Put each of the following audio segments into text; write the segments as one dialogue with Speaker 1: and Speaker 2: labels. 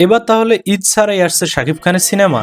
Speaker 1: এবার তাহলে ঈদ ছাড়াই আসছে শাকিব খানের সিনেমা।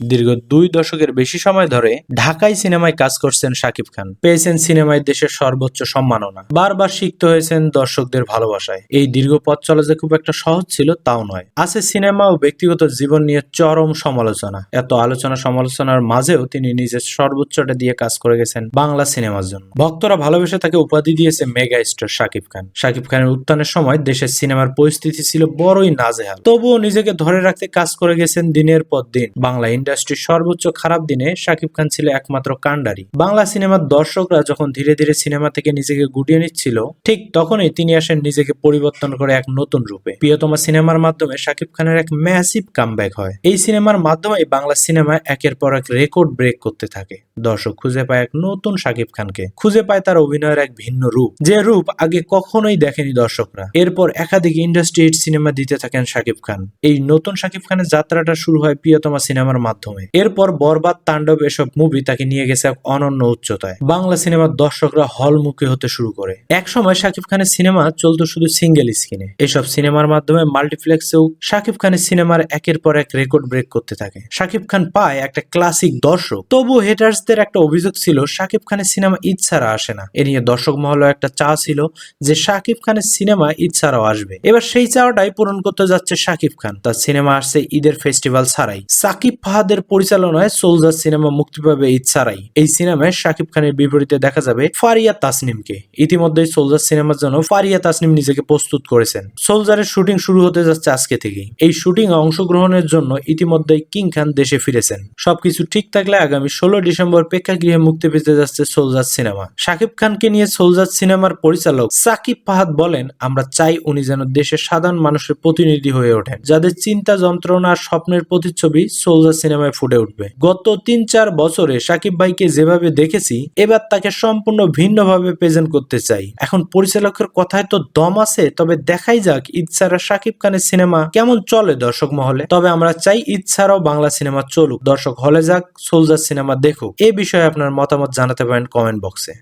Speaker 1: দীর্ঘ দুই দশকের বেশি সময় ধরে ঢাকাই সিনেমায় কাজ করছেন শাকিব খান। পেয়েছেন সিনেমায় দেশের সর্বোচ্চ সম্মাননা। বারবার শিখতে হয়েছেন দর্শকদের ভালোবাসায়। এই দীর্ঘ পথ চলা যে খুব একটা সহজ ছিল, তাও নয়। আছে সিনেমা ও ব্যক্তিগত জীবন নিয়ে চরম সমালোচনা। এত আলোচনা সমালোচনার মাঝেও তিনি নিজের সর্বোচ্চটা দিয়ে কাজ করে গেছেন বাংলা সিনেমার জন্য। ভক্তরা ভালোবেসে তাকে উপাধি দিয়েছে মেগা স্টার শাকিব খান। শাকিব খানের উত্থানের সময় দেশের সিনেমার পরিস্থিতি ছিল বড়ই নাজেহাল। তবুও নিজেকে ধরে রাখতে কাজ করে গেছেন দিনের পর দিন। বাংলা ইন্ডাস্ট্রির সর্বোচ্চ খারাপ দিনে শাকিব খান ছিল একমাত্র কাণ্ডারি। বাংলা সিনেমার দর্শকরা যখন ধীরে ধীরে সিনেমা থেকে নিজেকে গুটিয়ে নিচ্ছিল, ঠিক তখনই তিনি আসেন নিজেকে পরিবর্তন করে এক নতুন রূপে। প্রিয়তমা সিনেমার মাধ্যমে শাকিব খানের এক ম্যাসিভ কামব্যাক হয়। এই সিনেমার মাধ্যমে বাংলা সিনেমা একের পর এক রেকর্ড ব্রেক করতে থাকে। দর্শক খুঁজে পায় এক নতুন শাকিব খানকে। খুঁজে পায় তার অভিনয়ের এক ভিন্ন রূপ। যে রূপ আগে কখনোই দেখেনি দর্শকরা। এরপর একাধিক ইন্ডাস্ট্রি সিনেমা দিতে থাকেন শাকিব খান। এই নতুন শাকিব খানের যাত্রাটা শুরু হয় প্রিয়তমা সিনেমার মাধ্যমে। এরপর বরবাদ তাণ্ডব এসব মুভি তাকে নিয়ে গেছে এক অনন্য উচ্চতায়। বাংলা সিনেমার দর্শকরা হলমুখী হতে শুরু করে। এক সময় শাকিব খানের সিনেমা চলতো শুধু সিঙ্গেল স্ক্রিনে এসব সিনেমার মাধ্যমে মাল্টিপ্লেক্সেও শাকিব খানের সিনেমার একের পর এক রেকর্ড ব্রেক করতে থাকে। শাকিব খান পায় একটা ক্লাসিক দর্শক। তবু হেটার্সদের একটা অভিযোগ ছিল, শাকিব খানের সিনেমা ঈদ ছাড়া আসে না। এ নিয়ে দর্শক মহলে একটা চা ছিল যে শাকিব খানের সিনেমা ঈদ ছাড়াও আসবে। এবার সেই চাওয়াটাই পূরণ করতে যাচ্ছে শাকিব খান। তার সিনেমা আসছে ঈদের ফেস্টিভ্যাল ছাড়াই। সাকিব ফাহাদের পরিচালনায় সোলজার সিনেমা মুক্তি পাবে ছাড়াই। এই সিনেমায় শাকিব খানের বিপরীতে দেখা যাবে ফারিয়া তাসনিমকে। ইতিমধ্যেই সোলজার সিনেমার জন্য ফারিয়া তাসনিম নিজেকে প্রস্তুত করেছেন। সোলজারের শুটিং শুরু হতে যাচ্ছে আজকে থেকেই। এই শুটিং অংশগ্রহণের জন্য ইতিমধ্যেই কিং খান দেশে ফিরেছেন। সবকিছু ঠিক থাকলে আগামী ষোলো ডিসেম্বর প্রেক্ষাগৃহে মুক্তি পেতে যাচ্ছে সোলজার সিনেমা। শাকিব খানকে নিয়ে সোলজার সিনেমার পরিচালক সাকিব ফাহাদ বলেন, আমরা চাই উনি যেন দেশের সাধারণ মানুষের প্রতিনিধি হয়ে ওঠেন। যাদের চিন্তা, যন্ত্রণা আর স্বপ্নের প্রতিচ্ছবি সোলজার সিনেমায় ফুটে উঠবে। গত তিন চার বছরে সাকিব ভাইকে যেভাবে দেখেছি, এবার তাকে সম্পূর্ণ ভিন্নভাবে প্রেজেন্ট করতে চাই। এখন পরিচালকের কথায় তো দম আছে, তবে দেখাই যাক ইচ্ছারা সাকিব খানের সিনেমা কেমন চলে দর্শক মহলে। তবে আমরা চাই ইচ্ছারাও বাংলা সিনেমা চলুক। দর্শক হলে যাক, সোলজার সিনেমা দেখুক। এ বিষয়ে আপনার মতামত জানাতে পারেন কমেন্ট বক্সে।